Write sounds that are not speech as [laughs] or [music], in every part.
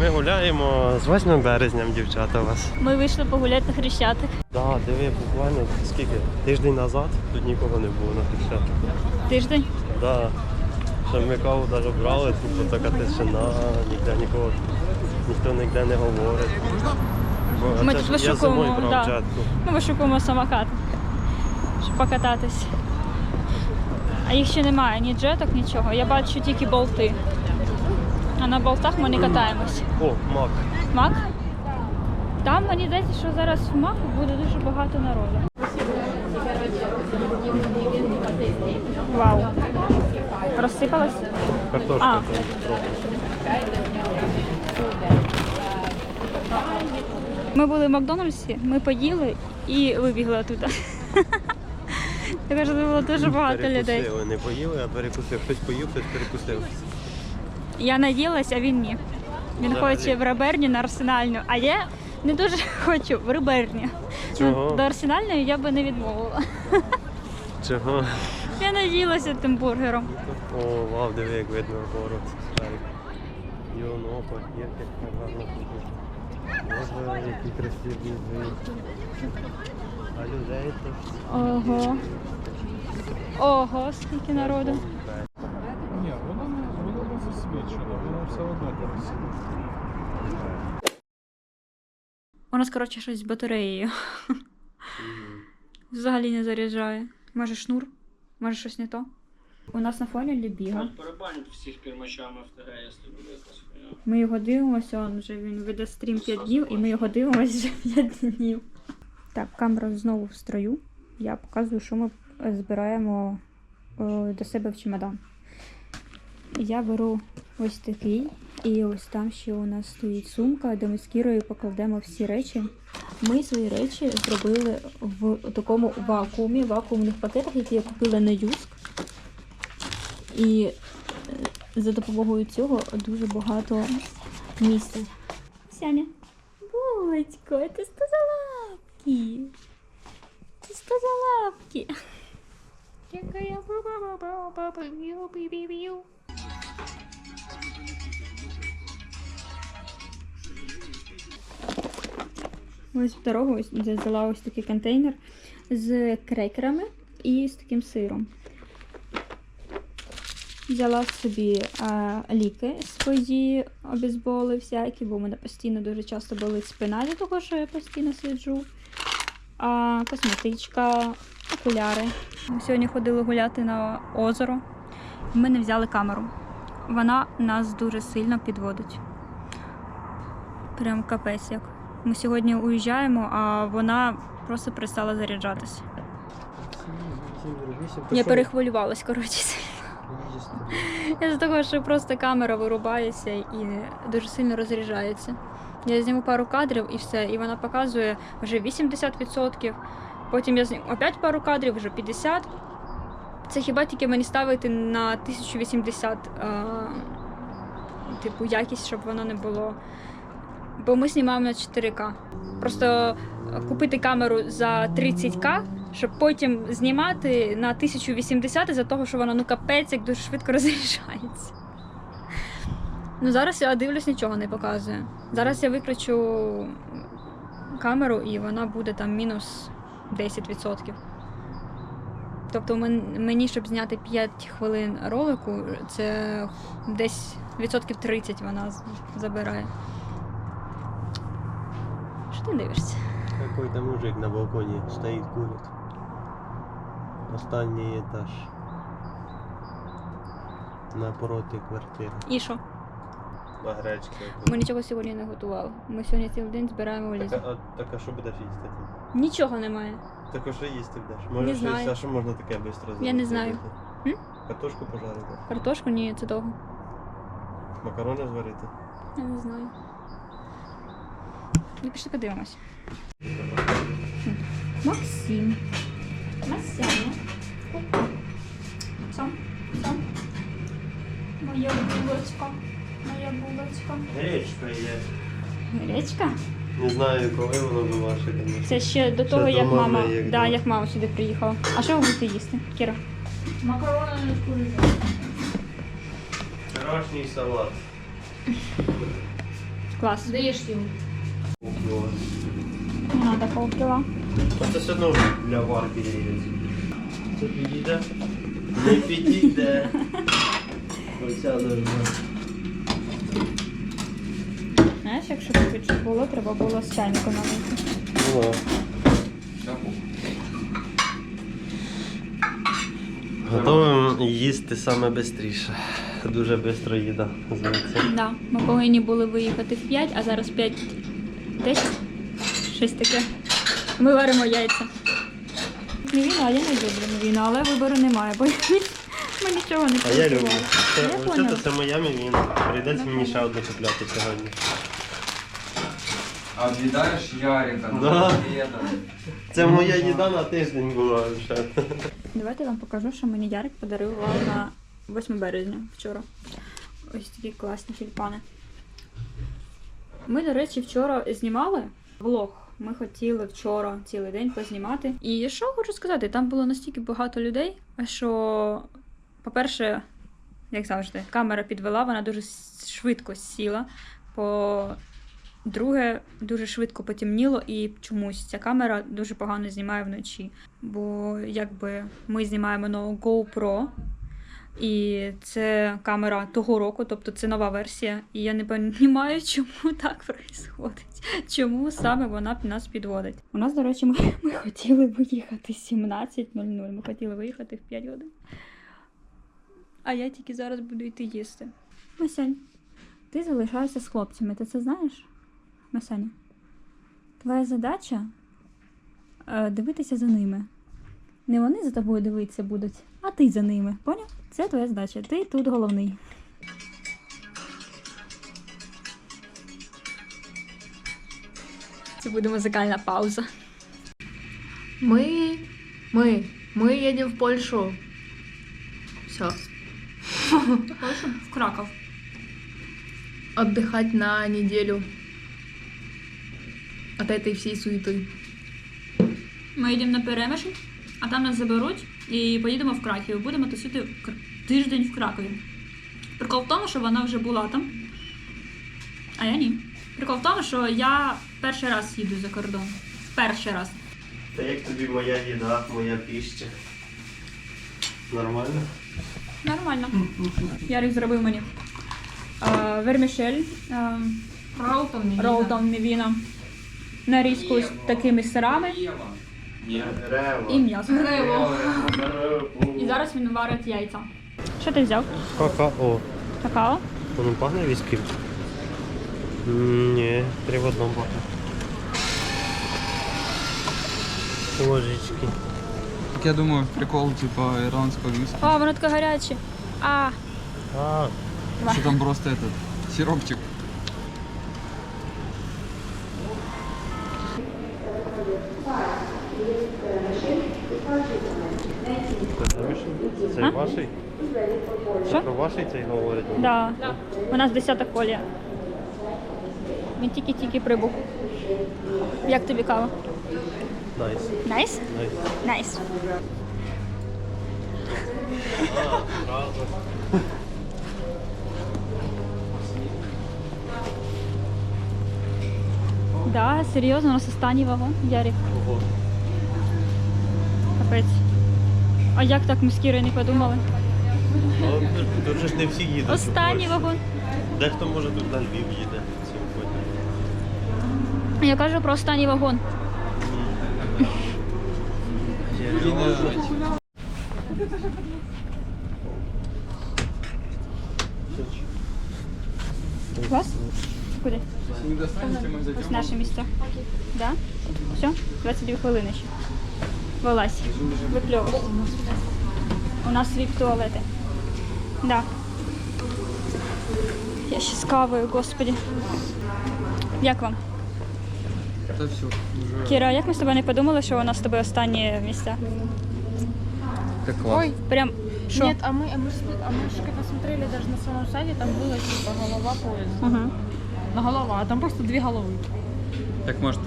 Ми гуляємо з 8 березня, дівчата у вас. Ми вийшли погуляти на Хрещатик. Так, диви, буквально скільки? Тиждень назад тут нікого не було на Хрещатику. Тиждень. Да. Що ми каву навіть брали, тут така тишина, ніде нікого, ніхто ніде не говорить. Бо Ми тут вишукуємо, да. Ми вишукуємо самокат, щоб покататись. А їх ще немає, ні джеток, нічого. Я бачу тільки болти. А на болтах ми не катаємось. О, мак. Мак? Там мені здається, що зараз в маку буде дуже багато народу. Вау. Розсипалось? Картошка. Ми були в Макдональдсі, ми поїли і вибігли оттуда. [laughs] Також було дуже багато людей. Перекусили, не поїли, а перекусив. Хтось поїв, хтось перекусив. Я надіялась, а він ні. Він Взагалі. хоче в реберню на арсенальну, а я не дуже [laughs] хочу в реберню. Чого? Ну, До арсенальної я би не відмовила. Чого? Я надіялася тим бургером. О, вау, диви, як видно город. Шарик. Як гарно. Боже, які красиві людей то Ого. Ого, скільки народу. Ні, воно не воно не засвічено, воно все одно красиво. У нас, коротше, щось з батареєю. Взагалі не заряджає. Може шнур? Може щось не то? У нас на фоні Лібіга. Барабанить всіх кермачами в ТГ, якщо буде якась хуйня. Ми його дивимося, он вже він веде стрім 5 днів, і ми його дивимося вже 5 днів. Так, камера знову в строю. Я показую, що ми е, збираємо е, до себе в чемодан. Я беру ось такий, і ось там ще у нас стоїть сумка, де ми з Кірою покладемо всі речі. Ми свої речі зробили в такому вакуумі, вакуумних пакетах, які я купила на Юск. І е, за допомогою цього дуже багато місця. Сяня. Булочко, ти сказала лапки. Ты сказала лапки. Дякую. Ось в дорогу взяла ось такий контейнер з крекерами і з таким сиром. Взяла собі а, ліки свої обізболи всякі, бо в мене постійно дуже часто болить спина від того, що я постійно сиджу. А, косметичка, окуляри. Ми сьогодні ходили гуляти на озеро. Ми не взяли камеру. Вона нас дуже сильно підводить. Прям капець як. Ми сьогодні уїжджаємо, а вона просто перестала заряджатися. Я перехвилювалась, коротше. Я з того, що просто камера вирубається і дуже сильно розряджається. Я зніму пару кадрів і все, і вона показує вже 80%. Потім я зніму опять пару кадрів, вже 50%. Це хіба тільки мені ставити на 1080 а, типу якість, щоб воно не було. Бо ми знімаємо на 4К. Просто купити камеру за 30к, щоб потім знімати на 1080 за того, що вона ну капець, як дуже швидко [laughs] розряджається. Ну зараз я дивлюсь, нічого не показує. Зараз я виключу камеру і вона буде там мінус 10%. Тобто мені, щоб зняти 5 хвилин ролику, це десь відсотків 30 вона забирає. Що дивишся? Какой-то мужик на балконе стоит, курит. Останній етаж. Напроти квартири. І що? На гречки. Ми нічого сьогодні не готували. Ми сьогодні цілий день збираємо. Так, а, так а що будеш їсти? ти? Нічого немає. Так а що їсти будеш? Може щось, знаю. а що можна таке швидко зробити? Я не знаю. М? Картошку пожарити? Картошку ні, це довго. Макарони зварити? Я не знаю. Ну, пішли подивимось. Максим. Масяня. Сам. Сам. Моя булочка. Моя булочка. Гречка є. Гречка? Не знаю, коли воно до ваше, звісно. Це ще до того, Ще як до мами, мама. як да, як мама сюди приїхала. А що ви будете їсти, Кіра? Макарони з курицею. Вчорашній салат. Клас. Даєш йому. Ого. Не треба полкіла. Це все одно для варки яєць. Це підійде? Не підійде. [laughs] Оця должна. Знаєш, якщо щоб було, треба було з чайником налити. Ну, Готовим їсти саме швидше. Дуже швидко їда звідси. Да. Ми повинні були виїхати в 5, а зараз 5 10. Щось таке. Ми варимо яйця. Мівіна, а я не люблю мівіну, але вибору немає, бо [laughs] ми нічого не А я люблю. Це, Я взагалі поняла. це моя мівіна. Прийдеться мені ще одну купляти сьогодні. А віддаєш Ярика Да. Це моя їда на тиждень була вже. Давайте я вам покажу, що мені Ярик подарував на 8 березня вчора. Ось такі класні тюльпани. Ми, до речі, вчора знімали влог. Ми хотіли вчора цілий день познімати. І що хочу сказати, там було настільки багато людей, що, по-перше, як завжди, камера підвела, вона дуже швидко сіла. По-друге, дуже швидко потемніло, і чомусь ця камера дуже погано знімає вночі. Бо якби ми знімаємо на GoPro, і це камера того року, тобто це нова версія. І я не розумію, [laughs] чому так відбувається. Чому саме вона нас підводить. У нас, до речі, ми, ми хотіли виїхати 17.00. Ми хотіли виїхати в 5 годин. А я тільки зараз буду йти їсти. Масянь, ти залишаєшся з хлопцями, ти це знаєш? Масяня? Твоя задача е, дивитися за ними. Не вони за тобою дивитися будуть, а ти за ними. Поняв? Це твоя задача. Ти тут головний. Це буде музикальна пауза. Мы, мы, мы едем в Польшу. Все. В Краков. Отдыхать на неделю. От этой всей суеты. Ми йдемо на перемишль, а там нас заберуть і поїдемо в Краків. Будемо тусити тиждень в Кракові. Прикол в тому, що вона вже була там, а я ні. Прикол в тому, що я перший раз їду за кордон. Перший раз. Та як тобі моя їда, моя піща? Нормально? Нормально. Ярик зробив мені вермішель, е, Ролтон, ролтон мівіна, нарізку з такими сирами Рева. і м'ясо. І зараз він варить яйця. Що ти взяв? Какао. Какао? Воно пахне віскі? М, Ні, три в одному пахне. Ложечки. Так я думаю, прикол типа ирландского виски. О, воно таке гаряче. А, А, Что там просто этот сиропчик. Ваший? Що? Про ваший цей говорить? да. У нас 10 колія. Він тільки-тільки прибув. Як тобі кава? Найс. Найс? Найс. Найс. Да, серйозно, у нас останній вагон, Ярик. Ого. Капець. А як так ми з Кірою не подумали? Ну, Тут же ж не всі їдуть. Останній вагон. Дехто може тут на Львів їде сьогодні. Я кажу про останній вагон. Вас? Куди? Ось наше місце. Да? Все? 22 хвилини ще Вилазь. Випльовуй. У нас свій туалети. Да. Я ще з кавою, господі. Як вам? Это все. Уже Кіра, як ми з тобою не подумали, що у нас з тобою останні місця? как класс. Ой, Прям що? Нет, а мы, а мы, с- а мы же когда смотрели даже на самом сайте, там было типа голова поезда. Угу. На голова, а там просто две головы. Так может,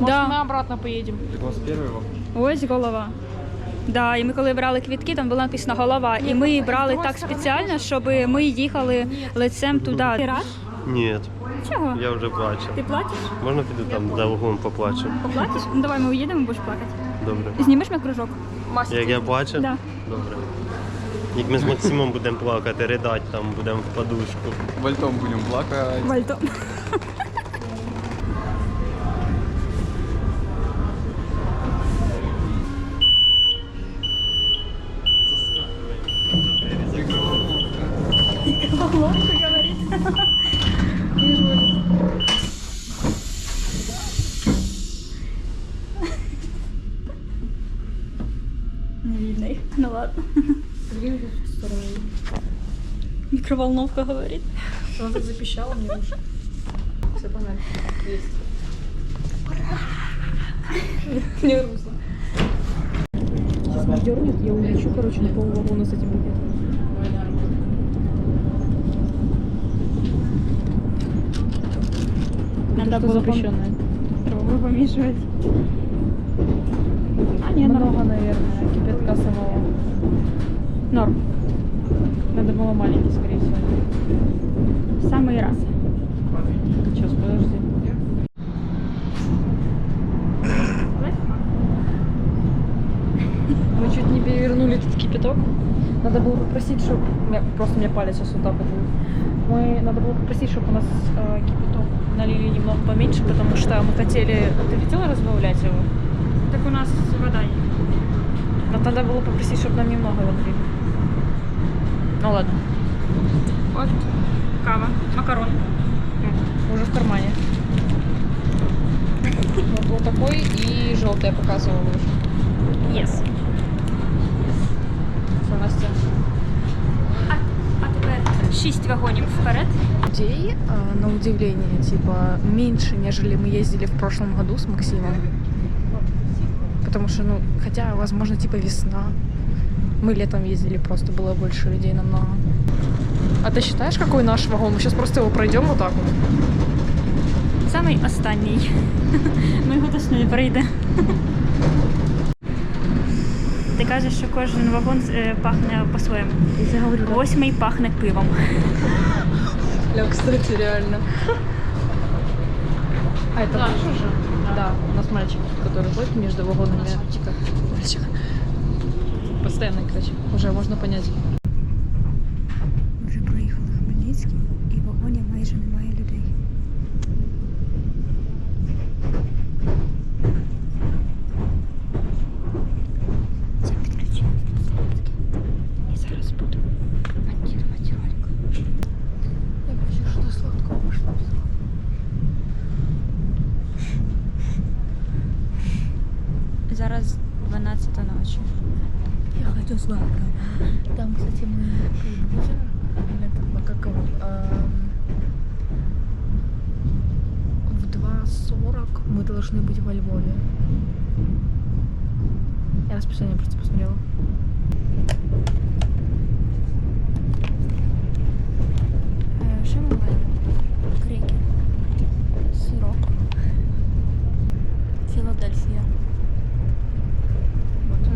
Может, Да. мы обратно поедем. так у вас первый вагон? Ось голова. Да, і ми коли брали квітки, там була написана голова. І ми брали так спеціально, щоб ми їхали лицем туди. Ти рад? Ні, Чого? я вже плачу. Ти плачеш? Можна піду там за вагон поплачу? Поплачеш? Ну давай ми уїдемо, будеш плакати. Добре. Знімеш мій кружок? Як я плачу? Да. Добре. Як ми з Максимом будемо плакати, ридати там, будемо в подушку. Вальтом будемо плакати. Вальто. Микроволновка говорит. Она так запищала мне уши. Все, погнали. Есть. Мне грустно. Сейчас меня дернет, я улечу, короче, на пол вагона с этим букетом. Надо было запрещенное. Траву помешивать. А, не, Много, норм. наверное, кипятка самого. Норм. Надо было маленький, скорее всего. В самый раз. Сейчас, подожди. Мы чуть не перевернули этот кипяток. Надо было попросить, чтобы... Просто у меня палец сейчас вот так вот был. Мы... Надо было попросить, чтобы у нас э, кипяток налили немного поменьше, потому что мы хотели... Ты хотела разбавлять его? Так у нас вода есть. Но надо было попросить, чтобы нам немного его налили. Ну ладно, Вот кава, макарон. уже в кармане. Вот был такой и желтый я показывала уже. Yes. Все, Настя. А, а тепер шість вагонів вперед. людей, а, на удивление, типа, меньше, нежели мы ездили в прошлом году с Максимом. Потому что, ну, хотя, возможно, типа весна. Мы летом ездили, просто было больше людей намного. А ты считаешь, какой наш вагон? Мы сейчас просто его пройдем вот так вот. Самий останній. [laughs] Ми його точно не пройде. Ти кажеш, що кожен вагон е, пахне по-своєму. Я говорю, Восьмий пахне пивом. Бля, кстати, реально. А это наш уже? Да, у нас мальчик, который ходит между вагонами. Мальчик. Мальчик. Постоянно, короче. Уже можно понять. Вже проїхали Хмельницький і вагоні майже немає людей. должны быть во Львове. Я расписание просто посмотрела. Е, Що ми маємо? Крекер. Сирок. Філадельфія. Вот.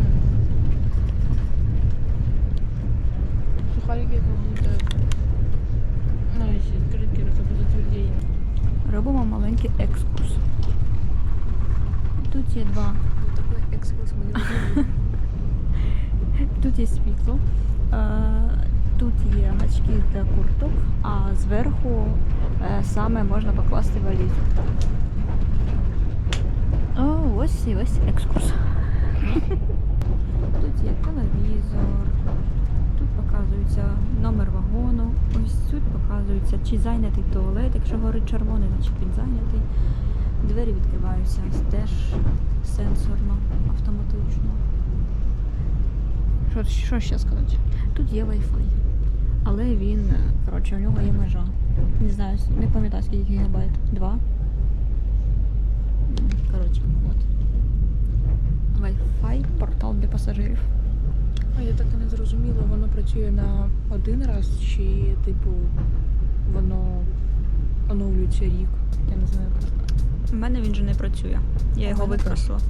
Сухарики как будто... Ну, если крекеры, как будто твердее. Робимо маленький екскурс. Тут є два. Не [laughs] будем. Тут є світло. Тут є гачки для курток, а зверху е, саме можна покласти валізу. О, ось і ось екскурс. [laughs] Тут є телевізор, тут показується номер вагону, ось тут показується, чи зайнятий туалет. Якщо горить червоний, значить він зайнятий. Двері відкриваються теж сенсорно, автоматично. Что, что сейчас сказать? Тут є Wi-Fi. Але він, коротше, у нього є межа. Не знаю, не пам'ятаю скільки гігабайт. Два. Коротше, от. Wi-Fi, портал для пасажирів. А я так і не зрозуміла, воно працює на один раз, чи типу воно оновлюється рік. Я не знаю. У мене він же не працює. Я його використала.